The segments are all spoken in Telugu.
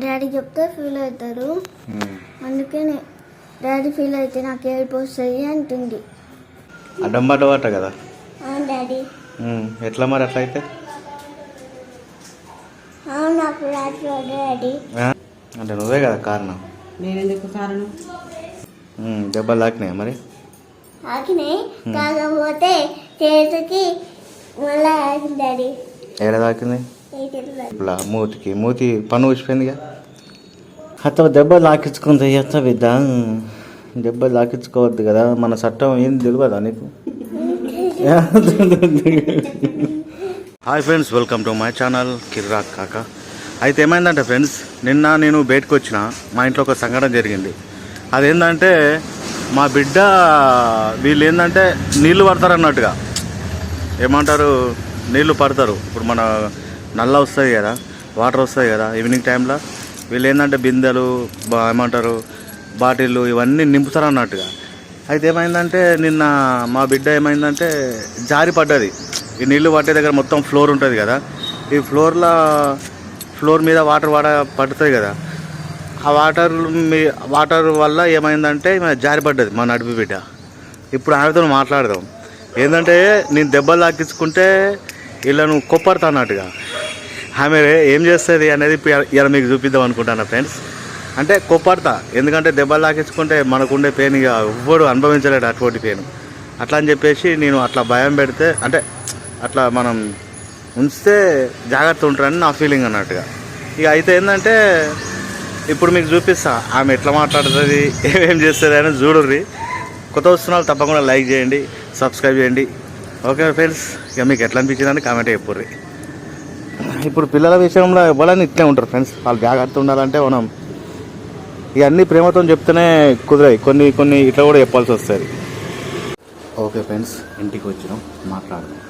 డాడీ చెప్తే ఫీల్ అవుతారు. అందుకే డాడీ ఫీల్ అయితే నాకు ఏడుపు వస్తుంది అంటుంది. అడ్డం పడ్డ పట్ట కదా డాడీ. ఎట్లా మరి అట్లా అయితే? అవును నాకు డాడీ? అంటే నువ్వే కదా కారణం. నేనెందుకు కారణం. దెబ్బలు తాకినాయా మరి? ఆకినాయి కాకపోతే చేతికి మళ్ళీ ఆకింది డాడీ. ఏడ తాకింది? ఇట్లా మూతికి మూతి పన్ను ఊసిపోయిందిగా అత్త దెబ్బలు లాకించుకుంది అత్త బిడ్డ దెబ్బలు లాకించుకోవద్దు కదా మన చట్టం ఏం తెలియదా నీకు hi friends welcome to my channel కిర్రాక్ కాక అయితే ఏమైందంటే ఫ్రెండ్స్ నిన్న నేను బయటకు వచ్చిన మా ఇంట్లో ఒక సంఘటన జరిగింది అదేంటంటే మా బిడ్డ వీళ్ళు ఏంటంటే నీళ్ళు పడతారు అన్నట్టుగా ఏమంటారు నీళ్ళు పడతారు ఇప్పుడు మన నల్ల వస్తుంది కదా వాటర్ వస్తుంది కదా ఈవినింగ్ టైంలో వీళ్ళు ఏంటంటే బిందెలు బా- ఏమంటారు బాటిళ్ళు ఇవన్నీ నింపుతారు అన్నట్టుగా. అయితే ఏమైందంటే నిన్న మా బిడ్డ ఏమైందంటే జారి పడ్డది. ఈ నీళ్ళు పట్టే దగ్గర మొత్తం ఫ్లోర్ ఉంటుంది కదా ఈ ఫ్లోర్లో ఫ్లోర్ మీద వాటర్ వాడ పడుతుంది కదా. ఆ వాటర్ మీ వాటర్ వల్ల ఏమైందంటే జారి పడ్డది మా నడిపి బిడ్డ. ఇప్పుడు ఆమెతో మాట్లాడదాం. ఏంటంటే నేను దెబ్బలు తాకించుకుంటే ఇలా నువ్వు కొప్పడతా అన్నట్టుగా. ఆమె ఏం చేస్తుంది అనేది ఇలా మీకు చూపిద్దాం అనుకుంటాను ఫ్రెండ్స్? అంటే కొప్పడతా. ఎందుకంటే దెబ్బలు తాకించుకుంటే మనకుండే పెయిన్ ఇక ఎవ్వడు అనుభవించలేడు అటువంటి పెయిన్ అట్లా అని చెప్పేసి నేను అట్లా భయం పెడితే అంటే అట్లా మనం ఉంచితే జాగ్రత్త ఉంటారని నా ఫీలింగ్ అన్నట్టుగా. ఇక అయితే ఏంటంటే ఇప్పుడు మీకు చూపిస్తా. ఆమె ఎట్లా మాట్లాడుతుంది ఏమేం చేస్తుంది అని చూడుర్రి. కొత్త వస్తున్నారు తప్పకుండా లైక్ చేయండి సబ్స్క్రైబ్ చేయండి. ఓకే ఫ్రెండ్స్ ఇక మీకు ఎట్లా అనిపించిందని కామెంట్ చెప్పుర్రి. ఇప్పుడు పిల్లల విషయంలో ఇవ్వాలని ఇట్లే ఉంటారు ఫ్రెండ్స్ వాళ్ళు జాగ్రత్త ఉండాలంటే మనం ఇవన్నీ ప్రేమతో చెప్తేనే కుదిరాయి కొన్ని కొన్ని ఇట్లా కూడా చెప్పాల్సి వస్తుంది. ఓకే ఫ్రెండ్స్ ఇంటికి వచ్చినాం. మాట్లాడదాం.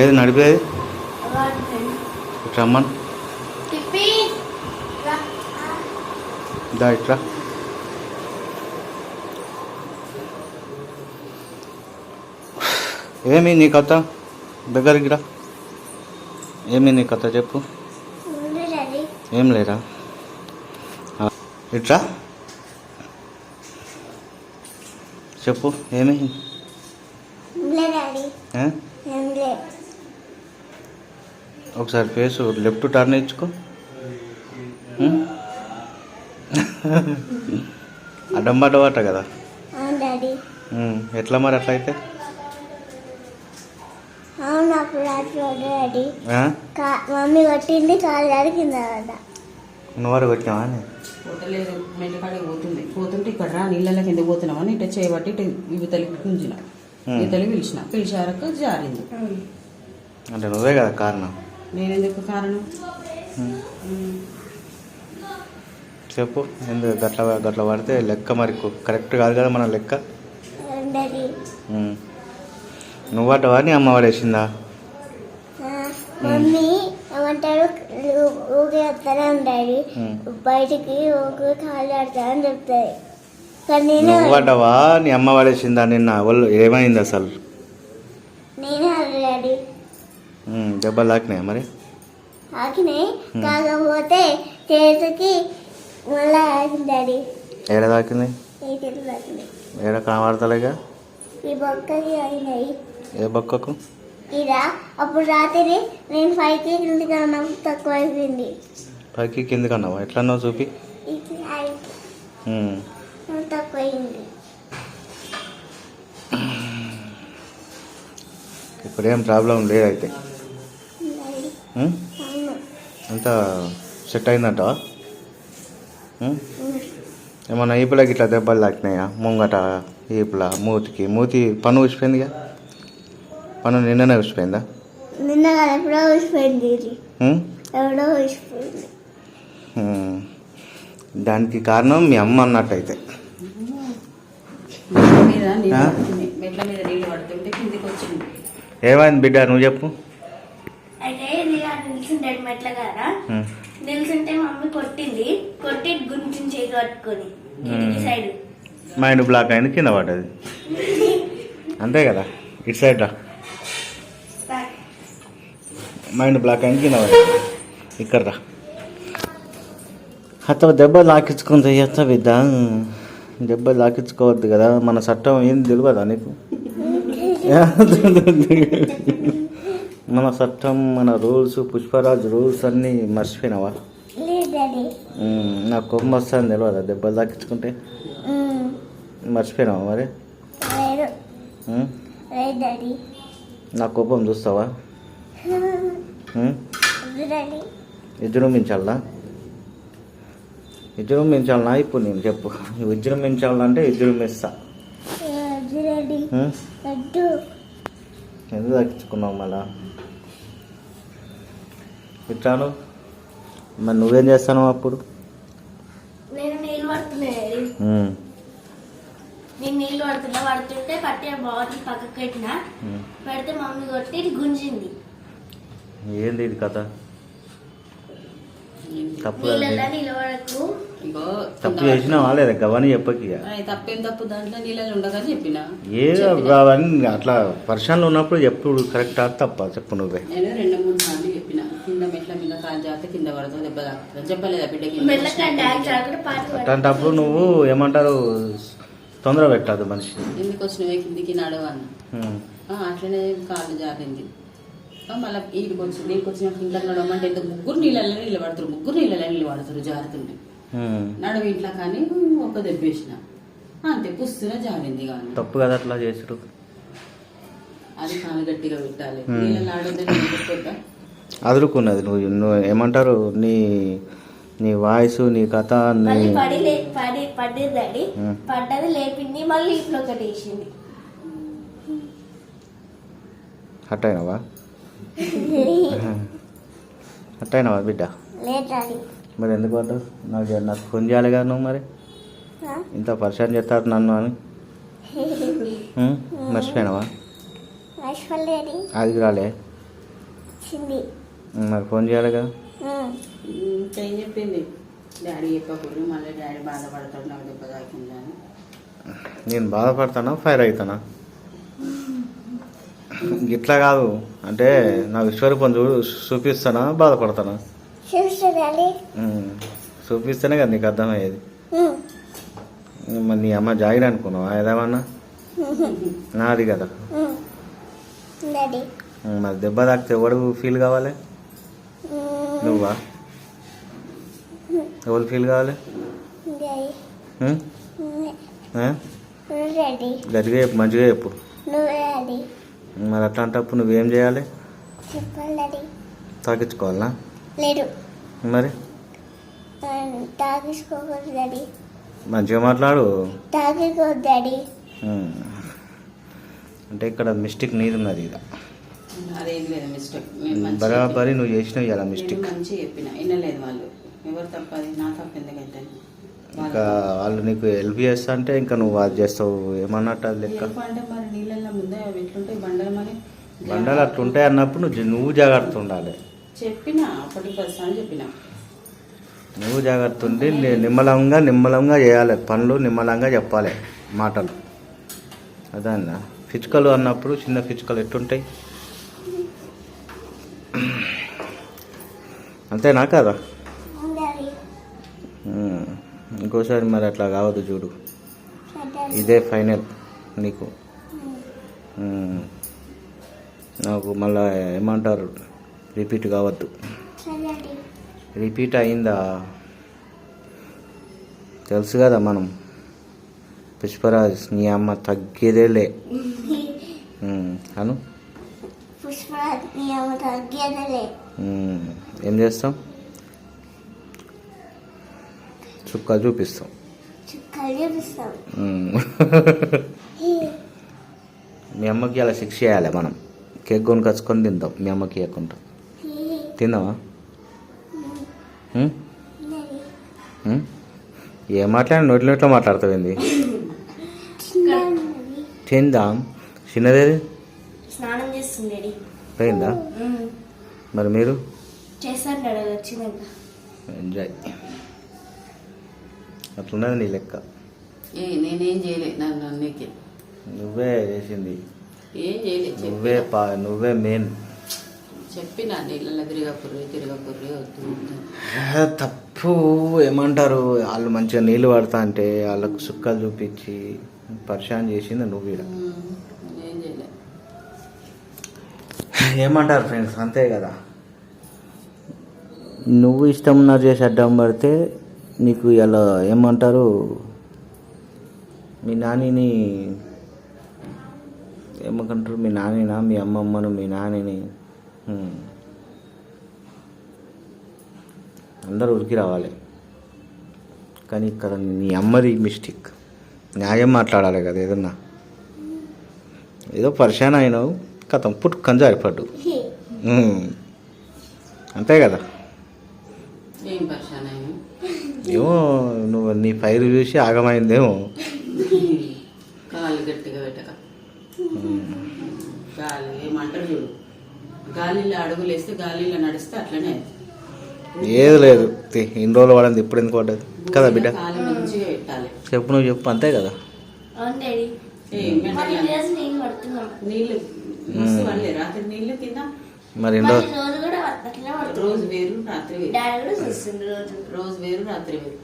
ఏది నడిపేది? రమ్మని. దా ఇట్లా. ఏమి నీ కథ? దగ్గరికి రా. ఏమి నీ కథ చెప్పు. ఏం లేరా? ఇట్లా చెప్పు ఏమి? ఒకసారి ఫేస్ లెఫ్ట్ టర్న్ ఇచ్చుకో ఉం? అడ్డం పడ్డవాట కదా? ఉం, ఎట్లా మరి అట్లా అయితే? మమ్మీ కొట్టింది కాలు డాడీ కింద నువ్వు కొట్టినావా అని? పోతలేదు మెంటకాడికి పోతుంది పోతుంటే ఇక్కడ రా నీళ్ళకి ఎందుకు పోతున్నామని ఇట్లా చేయబట్టి ఇటు ఇవతలి గుంజిన Hmm. ఇవతలి పిలిచిన. పిలిచారక జారింది. అంటే నువ్వే కదా కారణం. నేనెందుకు కారణం. చెప్పు. ఎందుకు గట్ల గట్ల పడితే లెక్క మరి కరెక్ట్ కాదు కదా మన లెక్క. నువ్వు పడ్డవా నీ అమ్మ పడేసిందా మమ్మీ ఏమంటారు? వస్తానే. బయటికి ఆడతా అని చెప్తాయి నువ్వు పడ్డవా నీ అమ్మ పడేసిందా నిన్న? వాళ్ళు ఏమైంది అసలు? నేనే దెబ్బలు తాకినాయా మరి? ఆకినాయి కాకపోతే చేతికి మళ్ళీ డాడీ. ఏడ తాకింది? తాకినాయి ఏడ కనబడతలేగా? ఈ బొక్కకి అయినాయి ఏ బొక్కకు? ఇలా అప్పుడు రాత్రి నేను ఫైవ్కి కిందికి అన్నం తక్కువ అయిపోయింది పైకి కిందికి అన్నావా? ఎట్లన్నావు చూపి. ఇది ఐదు ఉం. తక్కువ అయింది ఇప్పుడు ఏం ప్రాబ్లం లేదైతే? అవును అంతా సెట్ అయిందంట. ఏమన్నా ఈపులకి ఇట్లా దెబ్బలు తాకినాయా? ముంగట ఈపుల మూతికి? మూతి పన్ను ఊసిపోయిందిగా పన్ను నిన్ననే ఊసిపోయిందా నిన్న ఎప్పుడో ఊసిపోయింది? ఎవడో. దానికి కారణం మీ అమ్మ అన్నట్టయితే. ఏమైంది బిడ్డ? నువ్వు చెప్పు అయితే నేను అక్కడ నిల్చుంటాడు మెట్ల కదా ఉమ్. నిల్చుంటే మమ్మీ కొట్టింది. కొట్టి గుంజుని చేతి పట్టుకొని సైడ్. మైండ్ బ్లాక్ అయింది కింద పడ్డది. అంతే కదా? ఇటు సైడ్ రా. మైండ్ బ్లాక్ అయింది కింద పడ్డది. ఇక్కడ రా. అత్త దెబ్బ లాకించుకుంది అత్త బిడ్డ. దెబ్బ లాకించుకోవద్దు కదా మన చట్టం ఏం తెలియదా నీకు? మన చట్టం మన రూల్స్ పుష్పరాజ్ రూల్స్ అన్నీ మర్చిపోయినావా? నాకు కోపం వస్తుంది తెలియదా. దెబ్బలు తాకించుకుంటే. మర్చిపోయినావా మరి? నా కోపం చూస్తావా? విజృంభించాలా విజృంభించాలనా ఇప్పుడు నేను చెప్పు. విజృంభించాలంటే విజృంభిస్తా ఎందుకు తగ్గించుకున్నావు మళ్ళా? ఇట్లాను? మరి నువ్వేం చేస్తాను అప్పుడు? నేను నీళ్ళు పడుతున్నా డాడీ. ఉమ్, నేను నీళ్ళు పడుతున్నా పడుతుంటే పట్టి బాటిల్ పక్కకు పెట్టిన. ఉమ్. పెడితే మమ్మీ కొట్టి ఇది గుంజింది. ఏంది ఇది కథ? తప్పు? నిలబడకు. ఇగో తప్పు చేసినావా లేదా? గవని చెప్పకి ఇక. అరే, తప్పేం తప్పు? దాంట్లో నీళ్ళలో ఉండకని చెప్పిన. ఏదో అవన్నీ అట్లా పరిశ్రమలో ఉన్నప్పుడు ఎప్పుడు కరెక్టా? తప్ప? చెప్పు నువ్వే. నేను రెండు మూడు సార్లు కింద మెట్ల మీద కాలు జాగ్రత్త కింద పడతావు దెబ్బ తాకుతుంది చెప్పలేదా అట్లాంటప్పుడు నువ్వు ఏమంటారు తొందర పెట్టదు మనిషి ఎందుకు వచ్చినవే కిందికి నడవన్న. అట్లనే కాళ్ళు జారింది. మళ్ళీ ఈడికి వచ్చి నీకు వచ్చిన ఇంట్లో నడవమంటే ఎందుకు ముగ్గురు నీళ్ళలో నీళ్ళు పడతారు ముగ్గురు నీళ్ళలో నీళ్ళు పడతారు జారుతుండే ఉమ్. నడువు ఇంట్లో కానీ ఒక దెబ్బేసిన అంతే పుస్తూనే జారింది కానీ తప్పు కదా అట్లా చేసుడు. అది కాలు గట్టిగా పెట్టాలి. నేను చెప్పొద్దా అదురుకున్నది. నువ్వు నువ్వు ఏమంటారు? నీ నీ వాయిస్ నీ కథ మళ్ళీ పడి లే పడి పడ్డది డాడీ ఉమ్. పడ్డది లేపింది మళ్ళీ ఇంట్లో ఒకటి వేసింది. అట్టయినావా? అట్టయినావా బిడ్డ? మరి ఎందుకు పడ్డావు? నాకు నాకు ఫోన్ చేయాలి కదా నువ్వు మరి. ఇంత పరిచయం చేస్తారు నన్ను అని? మర్చిపోయినావా? అది రాలే. వచ్చింది. మరి ఫోన్ చేయాలి కదా. ఇంకేం చెప్పింది? డాడీ చెప్పకూడదు మళ్ళీ డాడీ బాధపడతాడు నాకు దెబ్బ తాకింది అని. నేను బాధపడతానా ఫైర్ అవుతానా ఇట్లా కాదు అంటే నా విశ్వరూపం చూ చూపిస్తానా బాధపడతానా? చూపిస్తేనే కదా నీకు అర్థమయ్యేది. మరి నీ అమ్మ జాగిరి అనుకున్నావా ఏదేమన్నా నాది కదా. మరి దెబ్బ తాకితే ఎవడు ఫీల్ కావాలి? నువ్వా? ఎవరు ఫీల్ కావాలి? గట్టిగా చెప్పు మంచిగా చెప్పు. మరి అట్లాంటప్పుడు నువ్వేం చేయాలి? తాకించుకోవాలనా? లేడు మరి? మంచిగా మాట్లాడు. అంటే ఇక్కడ మిస్టేక్ నీది ఉన్నది ఇక. అదేం లేదు మిస్టేక్. నేను మంచి బరాబరి నువ్వు చేసినావు ఇలా మిస్టేక్. మంచి చెప్పిన. వినలేదు వాళ్ళు. ఎవరు తప్పది నా తప్పు ఎందుకైతే? ఇంకా వాళ్ళు నీకు హెల్ప్ చేస్తా అంటే ఇంకా నువ్వు అది చేస్తావు. ఏమన్నట్టు అది లెక్క? హెల్ప్ అంటే మరి నీళ్ళల్లో ముందే అవి ఎట్లుంటాయి? బండలు మరి? బండలు అట్లుంటాయి అన్నప్పుడు నువ్వు నువ్వు జాగ్రత్త ఉండాలి. చెప్పిన. చెప్పిన. నువ్వు జాగ్రత్త ఉండి నిమ్మలంగా నిమ్మలంగా చేయాలి. పనులు నిమ్మలంగా చెప్పాలి మాటలు. అదే అన్న పిచ్చుకలు అన్నప్పుడు చిన్న పిచ్చుకలు ఎట్టుంటాయి అంతేనా కదా. ఇంకోసారి మరి అట్లా కావద్దు చూడు. ఇదే ఫైనల్ నీకు. నాకు మళ్ళా ఏమంటారు? రిపీట్ కావద్దు. రిపీట్ అయిందా? తెలుసు కదా మనం. పుష్పరాజ్ నీ అమ్మ తగ్గేదేలే. అను? పుష్పరాజ్ నీ అమ్మ తగ్గేదలే. ఏం చేస్తాం? చుక్కలు చూపిస్తాం. మీ అమ్మకి అలా శిక్ష చేయాలి మనం. కేక్ కొనుకొచ్చుకొని తిందాం. మీ అమ్మకి ఇవ్వకుండా. తిందామా? ఏం మాట్లాడి నోటి నోట్లో చిన్న తిందాం. చిన్నదేది? స్నానం చేస్తుంది డాడీ. పోయిందా? మరి మీరు? అది వచ్చిందంట ఎంజాయ్ అట్లున్నది నీ లెక్క. ఏ నేనేం చేయలే నన్ను అన్నకి నువ్వే చేసింది. ఏం చేయలే నువ్వే పా నువ్వే మెయిన్ చెప్పిన నీళ్ళల్లో తిరగకుర్రి తిరగకుర్రి వద్దు. తప్పు ఏమంటారు? వాళ్ళు మంచిగా నీళ్ళు పడతా అంటే వాళ్ళకు సుక్కలు చూపించి పరిశాన్ చేసింది నువ్వు ఈడ. ఉమ్, ఏం చేయలే. ఏమంటారు ఫ్రెండ్స్ అంతే కదా. నువ్వు ఇష్టం ఉన్నారు చేసి అడ్డం పడితే నీకు ఇలా ఏమంటారు? మీ నానిని ఏమంటారు మీ నానినా? మీ అమ్మమ్మను? మీ నానిని. అందరూ ఉరికి రావాలి. కానీ ఇక్కడ నీ అమ్మది మిస్టేక్. న్యాయం మాట్లాడాలి కదా ఏదన్నా? ఏదో పరిశాన్ అయినావు కథం పుట్టుకొని జారిపడ్డు. అంతే కదా? ఏమో నువ్వు నీ ఫైర్ చూసి ఆగమైందేమో. కాలు గట్టిగా పెట్టక. గాలి ఏమంటారు చూడు. గాలిలో అడుగులు వేస్తే గాలిలో నడిస్తే అట్లనే ఏది లేదు. ఇన్ని రోజులు వాడింది ఇప్పుడు ఎందుకు పడ్డది కదా బిడ్డ? కాలు మంచిగా పెట్టాలి. చెప్పు నువ్వు చెప్పు అంతే కదా? నీళ్ళు రాత్రి నీళ్ళు తిన్నా మరి రోజు వేరు రాత్రి రోజు. వేరు వేరు.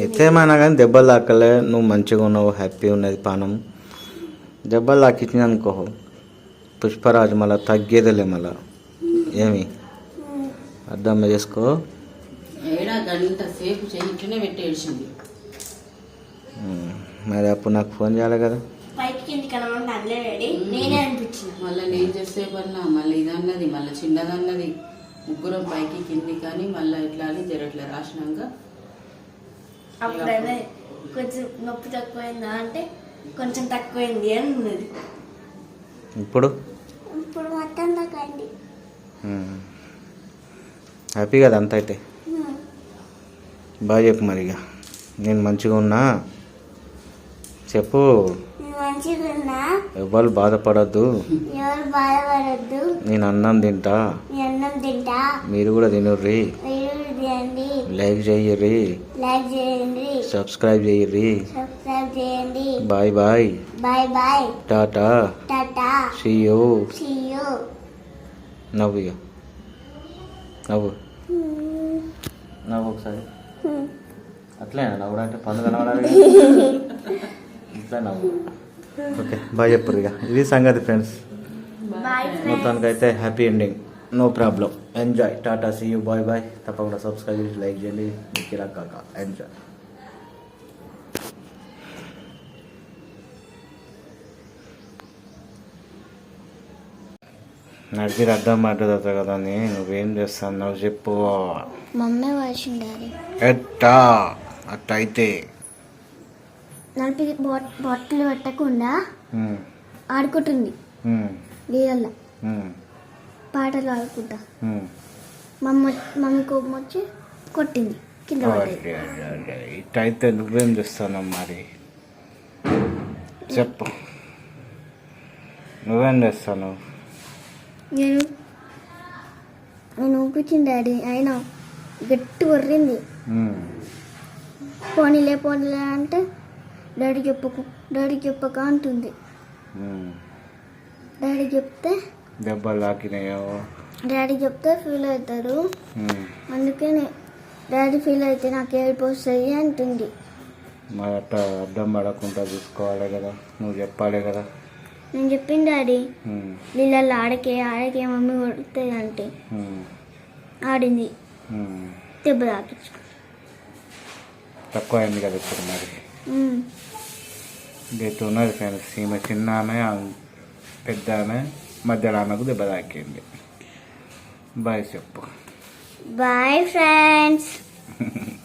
ఎత్తేమైనా కానీ దెబ్బలు తాకలే నువ్వు మంచిగా ఉన్నావు హ్యాపీ ఉన్నది పానం. దెబ్బలు తాకిచ్చింది అనుకో పుష్పరాజు మళ్ళీ తగ్గేదిలే మళ్ళా. ఏమి? అర్థం చేసుకో. మరి అప్పుడు నాకు ఫోన్ చేయాలి కదా. మళ్ళీ నేను చేసే పన్నా మళ్ళీ ఇదన్నది మళ్ళీ చిన్నదన్నది. ముగ్గురం పైకి కింది కానీ మళ్ళీ ఇట్లా అని జరగట్లే రాసినాక. అప్పుడైనా కొంచెం నొప్పి తక్కువైందా అంటే కొంచెం తక్కువైంది అని ఉన్నది. ఇప్పుడు? ఇప్పుడు మొత్తం. హ్యాపీ కదా అంత అయితే బాగా చెప్పు మరి ఇక నేను మంచిగా ఉన్నా. చెప్పు. మంచిగా ఉన్నా ఎవరు బాధపడద్దు. ఎవరు బాధపడద్దు? నేను అన్నం తింటా. అన్నం తింటా. మీరు కూడా తినుర్రి. మీరు చేయండి లైక్ లైక్ చేయండి. సబ్స్క్రైబ్ చేయర్రి. సబ్స్క్రైబ్ చేయండి. Bye bye. Bye bye. Tata. Tata. See you see you నవ్వు ఇక నవ్వు. నవ్వు ఒకసారి. అట్లేనా నవ్వుడు అంటే పండు కనబడాలి ఇట్లా నవ్వు. ఓకే బాయ్ చెప్పరు ఇక ఇది సంగతి ఫ్రెండ్స్ బాయ్ మొత్తానికైతే happy ending no problem enjoy tata see you bye bye తప్పకుండా సబ్స్క్రైబ్ చేసి లైక్ చేయండి. కిరా కాక. ఎంజాయ్ నడిచి అడ్డం మాట్లాడతా కదా అని నువ్వేం చేస్తావు చెప్పు. మమ్మీ వచ్చిండాలి ఎట్టా? అట్టయితే. నడిపి బాటిల్ పెట్టకుండా ఆడుకుంటుంది. నీళ్ళల్లో ఉమ్, పాటలు ఆడుకుంటా. మమ్మ మమ్మీ కోపం వచ్చి కొట్టింది. కింద. ఇట్టయితే నువ్వేం చేస్తావు మరి చెప్పు నువ్వేం చేస్తాను నేను నేను ఊపించింది డాడీ అయినా గట్టి కొర్రింది పోనీలే పోనీలే అంటే డాడీ చెప్పకు డాడీ చెప్పక అంటుంది. డాడీ చెప్తే? దెబ్బలు తాకినాయో? డాడీ చెప్తే ఫీల్ అవుతారు. అందుకే డాడీ ఫీల్ అయితే నాకు ఏడుపు వస్తుంది అంటుంది. మరి అట్ట అడ్డం పడకుండా చూసుకోవాలి కదా నువ్వు చెప్పాలి కదా. నేను చెప్పింది డాడీ నీళ్ళల్లో ఆడకే ఆడకే మమ్మీ కొడుతుంది అంటే ఆడింది. దెబ్బ తాకించు తక్కువ అయింది కదా ఇప్పుడు మరి. గట్టి ఉన్నది ఫ్రెండ్స్ ఈమె చిన్న ఆమె పెద్ద ఆమె మధ్యలో ఆమెకు దెబ్బ తాకింది. బాయ్ చెప్పు. Bye friends.